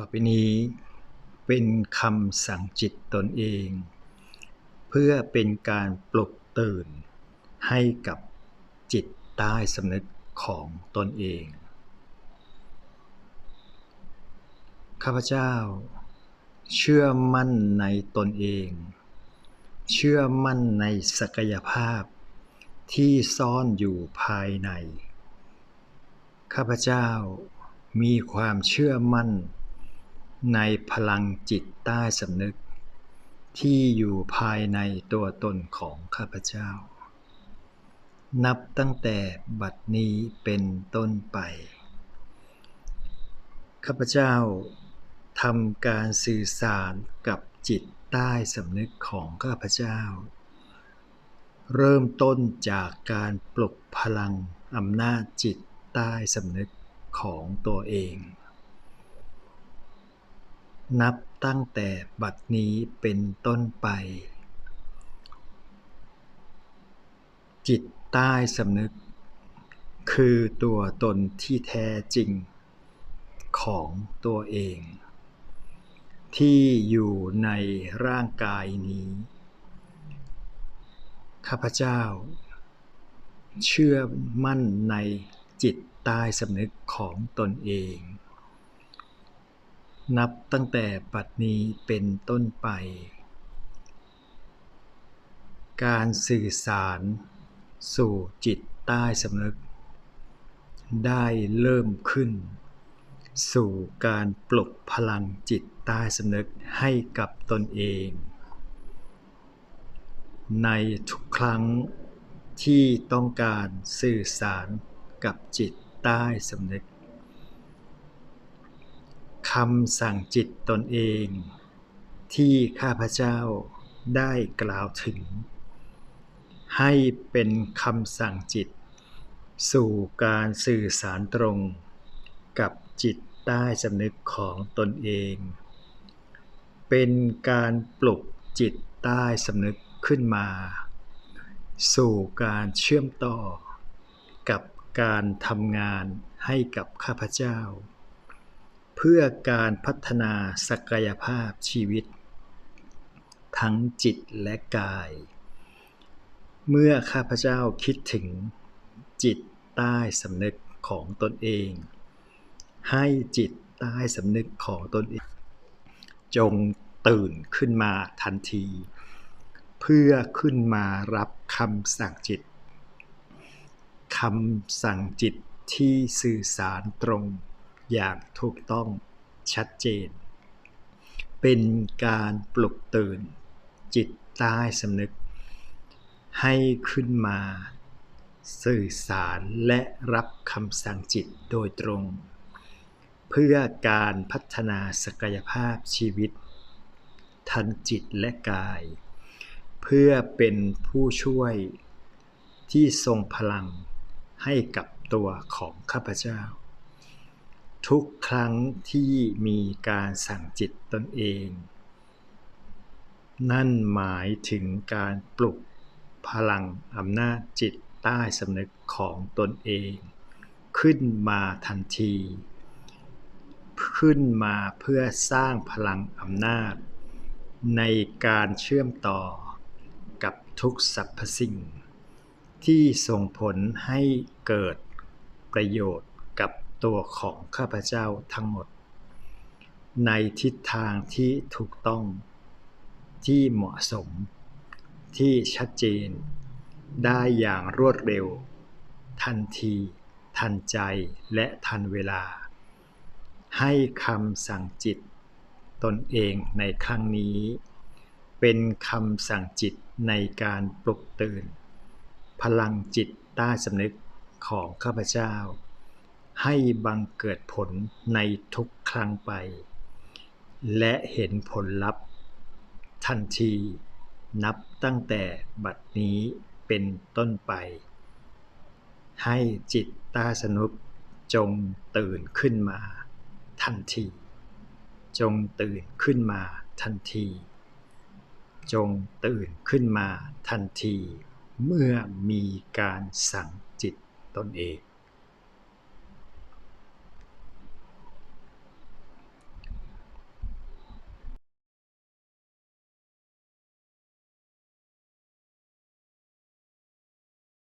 ต่อไปนี้เป็นคำสั่งจิตตนเอง เพื่อเป็นการปลุกตื่น ให้กับจิตใต้สำนึกของตนเอง ข้าพเจ้า เชื่อมั่นในตนเอง เชื่อมั่นในศักยภาพที่ซ่อนอยู่ภายใน ข้าพเจ้ามีความเชื่อมั่น ในพลังจิตใต้สำนึก ที่อยู่ภายในตัวตนของข้าพเจ้า นับตั้งแต่บัดนี้เป็นต้นไป ข้าพเจ้าทำการสื่อสารกับจิตใต้สำนึกของข้าพเจ้า เริ่มต้นจากการปลุกพลังอำนาจจิตใต้สำนึกของตัวเอง นับตั้งแต่บัดนี้เป็นต้นไป จิตใต้สำนึก คือตัวตนที่แท้จริง ของตัวเอง ที่อยู่ในร่างกายนี้ ข้าพเจ้า เชื่อมั่นในจิตใต้สำนึกของตนเอง นับตั้งแต่ปัดนี้เป็นต้นไป การสื่อสาร สู่จิตใต้สำนึก ได้เริ่มขึ้น สู่การปลุกพลังจิตใต้สำนึกให้กับตนเอง ในทุกครั้งที่ต้องการสื่อสารกับจิตใต้สำนึก คำสั่งจิตตนเอง ที่ข้าพเจ้าได้กล่าวถึง ให้เป็นคำสั่งจิต สู่การสื่อสารตรง กับจิตใต้สำนึกของตนเอง เป็นการปลุกจิตใต้สำนึกขึ้นมา สู่การเชื่อมต่อ กับการทำงานให้กับข้าพเจ้า พื่อการพัฒนาศักยภาพชีวิต ทั้งจิตและกาย เมื่อข้าพเจ้าคิดถึงจิตใต้สำนึกของตนเอง ให้จิตใต้สำนึกของตนเอง จงตื่นขึ้นมาทันที เพื่อขึ้นมารับคำสั่งจิตคำสั่งจิตที่สื่อสารตรง อย่างถูกต้องชัดเจน เป็นการปลุกตื่น จิตใต้สำนึก ให้ขึ้นมา สื่อสารและรับคำสั่งจิตโดยตรง เพื่อการพัฒนาศักยภาพชีวิต ทันจิตและกาย เพื่อเป็นผู้ช่วยที่ทรงพลังให้กับตัวของข้าพเจ้า ทุกครั้งที่มีการสั่งจิตตนเอง นั่นหมายถึงการปลุกพลังอำนาจจิตใต้สำนึกของตนเอง ขึ้นมาทันที ขึ้นมาเพื่อสร้างพลังอำนาจ ในการเชื่อมต่อกับทุกสรรพสิ่ง ที่ส่งผลให้เกิดประโยชน์ ตัวของข้าพเจ้าทั้งหมด ในทิศทางที่ถูกต้องที่เหมาะสม ที่ชัดเจน ได้อย่างรวดเร็ว ทันที ทันใจและทันเวลา ให้คำสั่งจิต ตนเองในครั้งนี้ เป็นคำสั่งจิตในการปลุกตื่น พลังจิตใต้สำนึกของข้าพเจ้า ให้บังเกิดผลในทุกครั้งไป และเห็นผลลัพธ์ ทันที นับตั้งแต่บัดนี้เป็นต้นไป ให้จิตตาสนุกจงตื่นขึ้นมาทันที จงตื่นขึ้นมาทันที จงตื่นขึ้นมาทันที เมื่อมีการสั่งจิตตนเอง